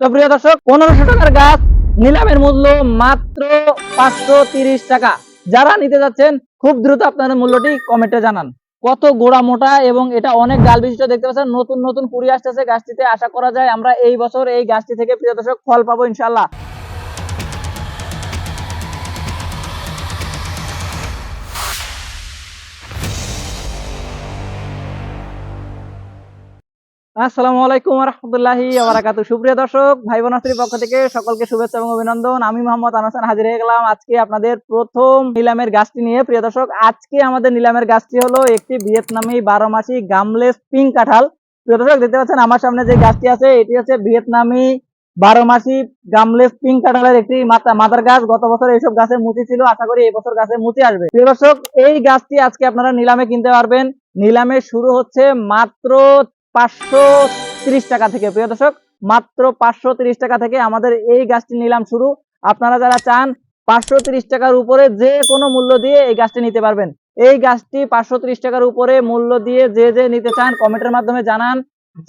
তো প্রিয় দর্শক, পনেরোশো টাকার গাছ নিলামের মূল্য মাত্র পাঁচশো তিরিশ টাকা। যারা নিতে যাচ্ছেন, খুব দ্রুত আপনাদের মূল্যটি কমেন্টে জানান। কত গোড়া মোটা এবং এটা অনেক ডাল বিশিষ্ট দেখতে পাচ্ছেন, নতুন নতুন কুড়ি আসতেছে গাছটিতে। আশা করা যায় আমরা এই বছর এই গাছটি থেকে প্রিয় দর্শক ফল পাবো ইনশাল্লাহ গাছটি আমার সামনে যে গাছটি আছে, এটি হচ্ছে ভিয়েতনামি বারো মাসি গামলেস পিঙ্ক কাঁঠালের একটি মাদার গাছ। গত বছর এইসব গাছের মুচি ছিল, আশা করি এই বছর গাছে মুচি আসবে। প্রিয় দর্শক, এই গাছটি আজকে আপনারা নিলামে কিনতে পারবেন। নিলামে শুরু হচ্ছে মাত্র পাঁচশো টাকা থেকে, প্রিয় দর্শক, মাত্র পাঁচশো টাকা থেকে আমাদের এই গাছটি নিলাম শুরু। আপনারা যারা চান পাঁচশো টাকার উপরে যে কোনো মূল্য দিয়ে এই গাছটি নিতে পারবেন। এই গাছটি পাঁচশো টাকার উপরে মূল্য দিয়ে যে যে নিতে চান কমেন্টের মাধ্যমে জানান,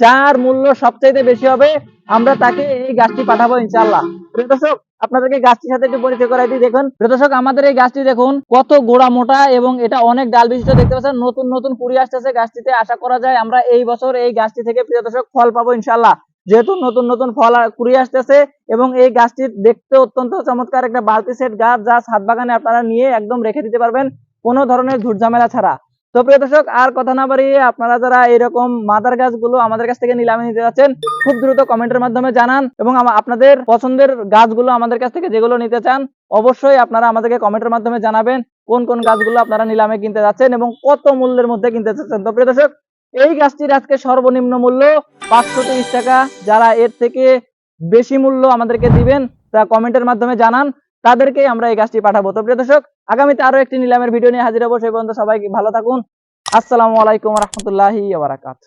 যার মূল্য সবচাইতে বেশি হবে, আমরা তাকে এই গাছটি পাঠাবো ইনশাল্লাহ প্রিয় দর্শক আপনাদেরকে গাছটির সাথে একটু পরিচয় করাই দিই। দেখুন দর্শক, আমাদের এই গাছটি দেখুন, কত গোড়া মোটা এবং এটা অনেক ডাল বিশিষ্ট দেখতে পাচ্ছেন। নতুন নতুন কুড়ি আসতেছে গাছটিতে। আশা করা যায় আমরা এই বছর এই গাছটি থেকে, প্রিয় দর্শক, ফল পাবো ইনশাল্লাহ যেহেতু নতুন নতুন ফল আর কুড়ি আসতেছে এবং এই গাছটি দেখতে অত্যন্ত চমৎকার একটা বালতি সেট গাছ, যা ছাদ বাগানে আপনারা নিয়ে একদম রেখে দিতে পারবেন। কোনো ধরনের ঝুটঝামেলা ছাড়া। তো প্রিয় দর্শক, আর কথা না বাড়িয়ে আপনারা যারা এরকম মাদার গাছগুলো আমাদের কাছ থেকে নিলামে নিতে যাচ্ছেন, খুব দ্রুত কমেন্টের মাধ্যমে জানান এবং আপনাদের পছন্দের গাছগুলো আমাদের কাছ থেকে যেগুলো নিতে চান, অবশ্যই আপনারা আমাদেরকে কমেন্টের মাধ্যমে জানাবেন কোন কোন গাছগুলো আপনারা নিলামে কিনতে যাচ্ছেন এবং কত মূল্যের মধ্যে কিনতে চাচ্ছেন তো প্রিয় দর্শক, এই গাছটির আজকে সর্বনিম্ন মূল্য পাঁচশো টাকা। যারা এর থেকে বেশি মূল্য আমাদেরকে দিবেন তা কমেন্টের মাধ্যমে জানান। তাদেরকে আমরা এই গাছটি পাঠাবো। তো প্রিয় দর্শক, আগামীতে আরও একটি নিলামের ভিডিও নিয়ে হাজির হব। সেই পর্যন্ত সবাই ভালো থাকুন। আসসালামু আলাইকুম রহমতুল্লাহি আবরাকাত